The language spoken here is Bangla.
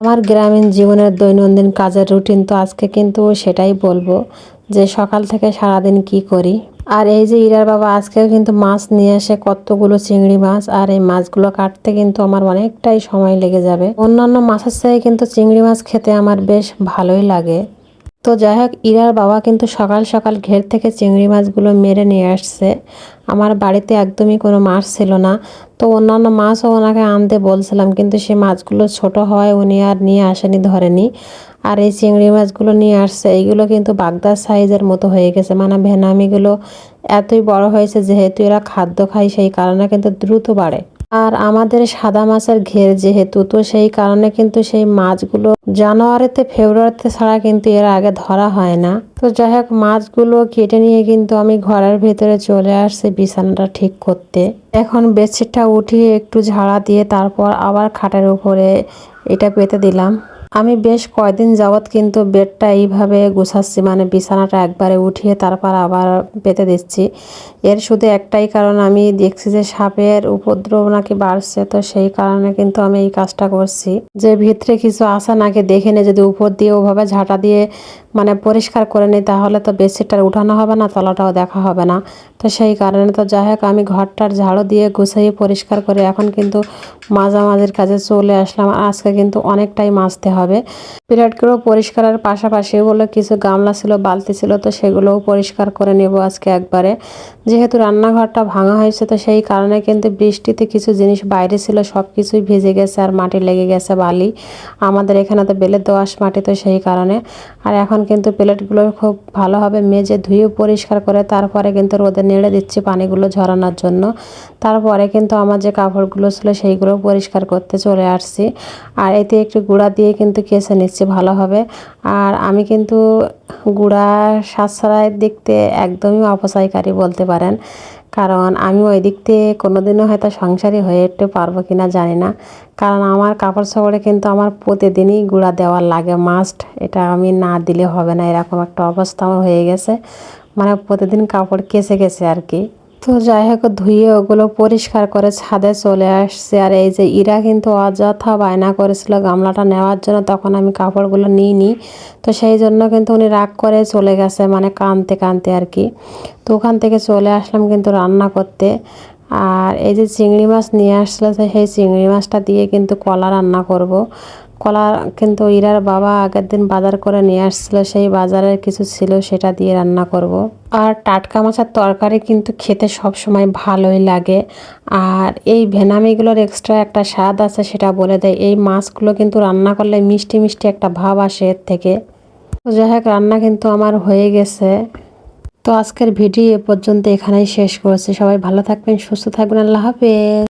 আমার গ্রামীণ জীবনের দৈনন্দিন কাজের রুটিন তো আজকে কিন্তু সেটাই বলব যে সকাল থেকে সারাদিন কি করি। আর এই যে ইরার বাবা আজকেও কিন্তু মাছ নিয়ে আসে কতগুলো চিংড়ি মাছ আর এই মাছগুলো কাটতে কিন্তু আমার অনেকটাই সময় লেগে যাবে। অন্যান্য মাছের চেয়ে কিন্তু চিংড়ি মাছ খেতে আমার বেশ ভালোই লাগে। তো যাই হোক ইরার বাবা কিন্তু সকাল সকাল ঘের থেকে চিংড়ি মাছগুলো মেরে নিয়ে আসছে। আমার বাড়িতে একদমই কোনো মাছ ছিল না। তো অন্যান্য মাছও ওনাকে আনতে বলছিলাম, কিন্তু সে মাছগুলো ছোট হয় উনি আর নিয়ে আসেনি, ধরেনি। আর এই চিংড়ি মাছগুলো নিয়ে আসছে, এইগুলো কিন্তু বাগদার সাইজের মতো হয়ে গেছে। মানে ভেনামিগুলো এতই বড় হয়েছে, যেহেতু এরা খাদ্য খায়, সেই কারণে কিন্তু দ্রুত বাড়ে। আর আমাদের সাদা মাছের ঘের যেহেতু, তো সেই কারণে কিন্তু সেই মাছগুলো জানুয়ারিতে, ফেব্রুয়ারিতে ছাড়া কিন্তু এর আগে ধরা হয় না। তো যাই হোক, মাছগুলো কেটে নিয়ে কিন্তু আমি ঘরের ভেতরে চলে আসছি বিছানাটা ঠিক করতে। এখন বেডশিটটা উঠিয়ে একটু ঝাড়া দিয়ে তারপর আবার খাটের উপরে এটা পেতে দিলাম। আমি বেশ কয়দিন যাবৎ কিন্তু বেডটা এইভাবে গুছাচ্ছি মানে বিছানাটা একবারে উঠিয়ে তারপর আবার পেতে দিচ্ছি। এর শুধু একটাই কারণ, আমি দেখছি যে সাপের উপদ্রব নাকি বাড়ছে, তো সেই কারণে কিন্তু আমি এই কাজটা করছি। যে ভিতরে কিছু আসা নাকি দেখে নে, যদি উপর দিয়ে ওভাবে ঝাঁটা দিয়ে মানে পরিষ্কার করে নিই তাহলে তো বেডশিটটা উঠানো হবে না, তলাটাও দেখা হবে না। তো সেই কারণে তো যাই হোক, আমি ঘরটার ঝাড়ু দিয়ে গুছিয়ে পরিষ্কার করে এখন কিন্তু মাঝামাঝির কাজে চলে আসলাম। আজকে কিন্তু অনেকটাই মাজতে হবে। প্লেটগুলো পরিষ্কারের পাশাপাশি ওগুলো কিছু গামলা ছিল, বালতি ছিল, তো সেগুলোও পরিষ্কার করে নেব আজকে একবারে। যেহেতু রান্নাঘরটা ভাঙা হয়েছে, তো সেই কারণে কিন্তু বৃষ্টিতে কিছু জিনিস বাইরে ছিল সব কিছুই ভিজে গেছে আর মাটি লেগে গেছে বালি। আমাদের এখানে তো বেলে দোয়াশ মাটি, তো সেই কারণে। আর এখন কিন্তু প্লেটগুলো খুব ভালোভাবে মেজে ধুয়ে পরিষ্কার করে তারপরে কিন্তু রোদে নেড়ে দিচ্ছি পানিগুলো ঝরানোর জন্য। তারপরে কিন্তু আমার যে কাপড়গুলো ছিল সেইগুলো পরিষ্কার করতে চলে আসছি। আর এতে একটু গুঁড়া দিয়ে কিন্তু কেসে নিচ্ছি ভালোভাবে আর আমি কিন্তু গুঁড়া সাজসারায় দেখতে একদমই অপচয়কারী বলতে পারেন। কারণ আমি ওই দিক থেকে কোনোদিনও হয়তো সংসারী হয়ে উঠতে পারব কি না জানি না। কারণ আমার কাপড় সাপড়ে কিন্তু আমার প্রতিদিনই গুঁড়া দেওয়ার লাগে মাস্ট এটা আমি না দিলে হবে না, এরকম একটা অবস্থা হয়ে গেছে। মানে প্রতিদিন কাপড় কেসে গেছে আর কি। তো যাই হোক ধুয়ে ওগুলো পরিষ্কার করে ছাদে চলে আসছে। আর এই যে ইরা কিন্তু অযথা বায়না করেছিল গামলাটা নেওয়ার জন্য, তখন আমি কাপড়গুলো নিইনি তো সেই জন্য কিন্তু উনি রাগ করে চলে গেছে মানে কানতে কানতে আর কি। তো ওখান থেকে চলে আসলাম কিন্তু রান্না করতে। আর এই যে চিংড়ি মাছ নিয়ে আসলে, সেই চিংড়ি মাছটা দিয়ে কিন্তু কলা রান্না করব। কলা কিন্তু ইরার বাবা আগের দিন বাজার করে নিয়ে আসছিল, সেই বাজারের কিছু ছিল সেটা দিয়ে রান্না করব। আর টাটকা মাছের তরকারি কিন্তু খেতে সব সময় ভালোই লাগে। আর এই ভেনামিগুলোর এক্সট্রা একটা স্বাদ আছে সেটা বলে দেয় এই মাছগুলো কিন্তু রান্না করলে মিষ্টি মিষ্টি একটা ভাব আসে এর থেকে। তো যাই হোক, রান্না কিন্তু আমার হয়ে গেছে। তো আজকের ভিডিও এ পর্যন্ত এখানেই শেষ করেছি। সবাই ভালো থাকবেন, সুস্থ থাকবেন। আল্লাহ হাফেজ।